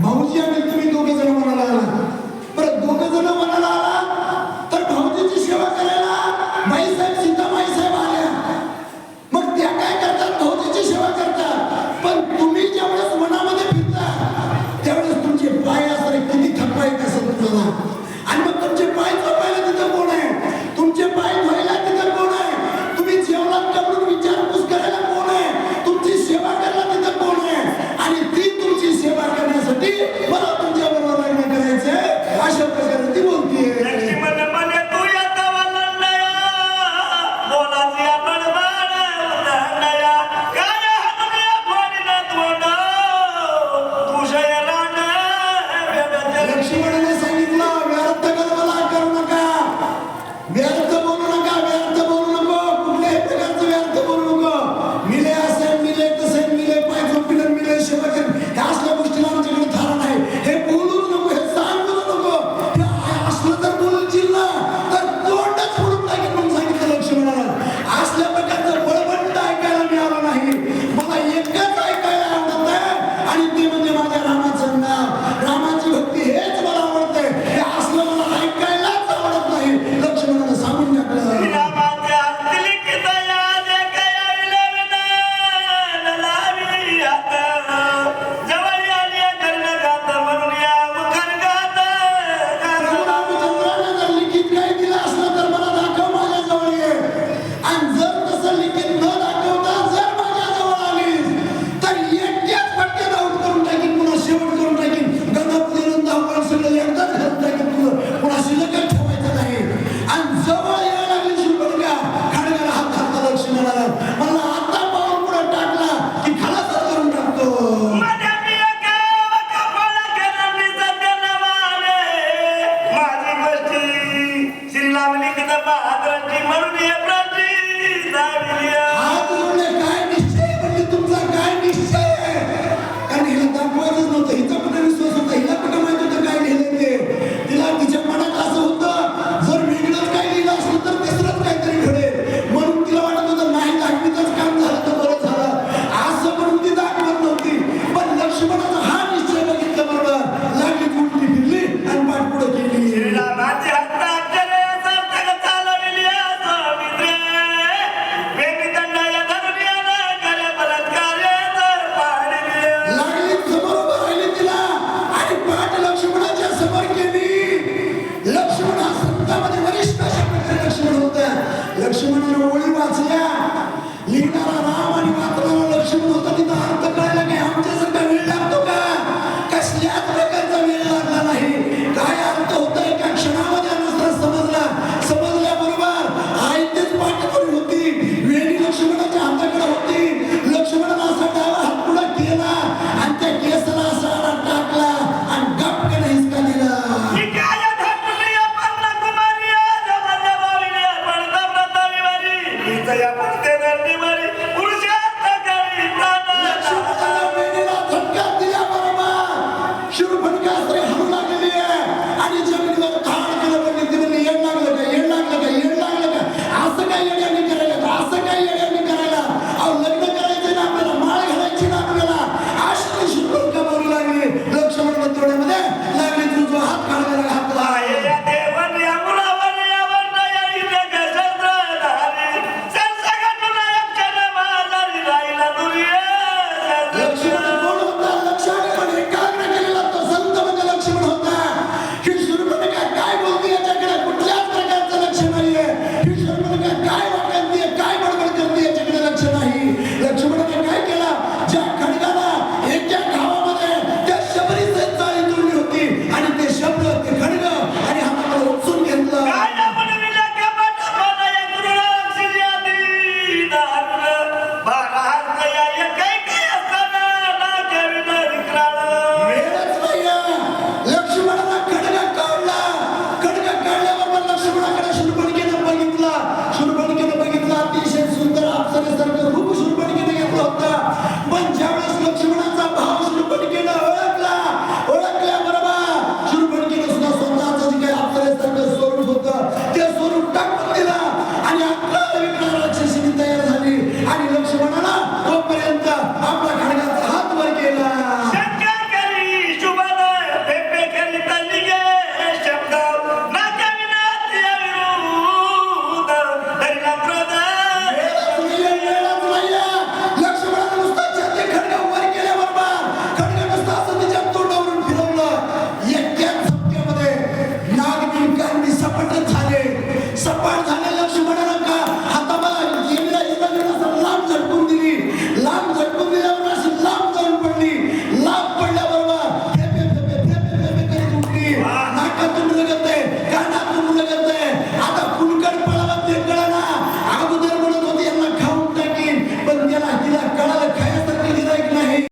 マウジアミックミトビザの সেটাকে लिहिणारा राम आणि वाचणारा लक्ष्मण होता तिथं अर्थ कळला नाही आमच्यासारखा वेळ लागतो का? कसल्याच प्रकारचा वेळ लागला नाही. काय अर्थ होता एका क्षणामध्ये अनुसरा समजला. समजल्याबरोबर आई तेच पाठीवर होती. वेळी लक्ष्मणाच्या आमच्याकडे होती. लक्ष्मण असा डावा हातपुडा केला आणि त्या केसला असा टाकला आणि गपकडे हिसका दिला. Yeah.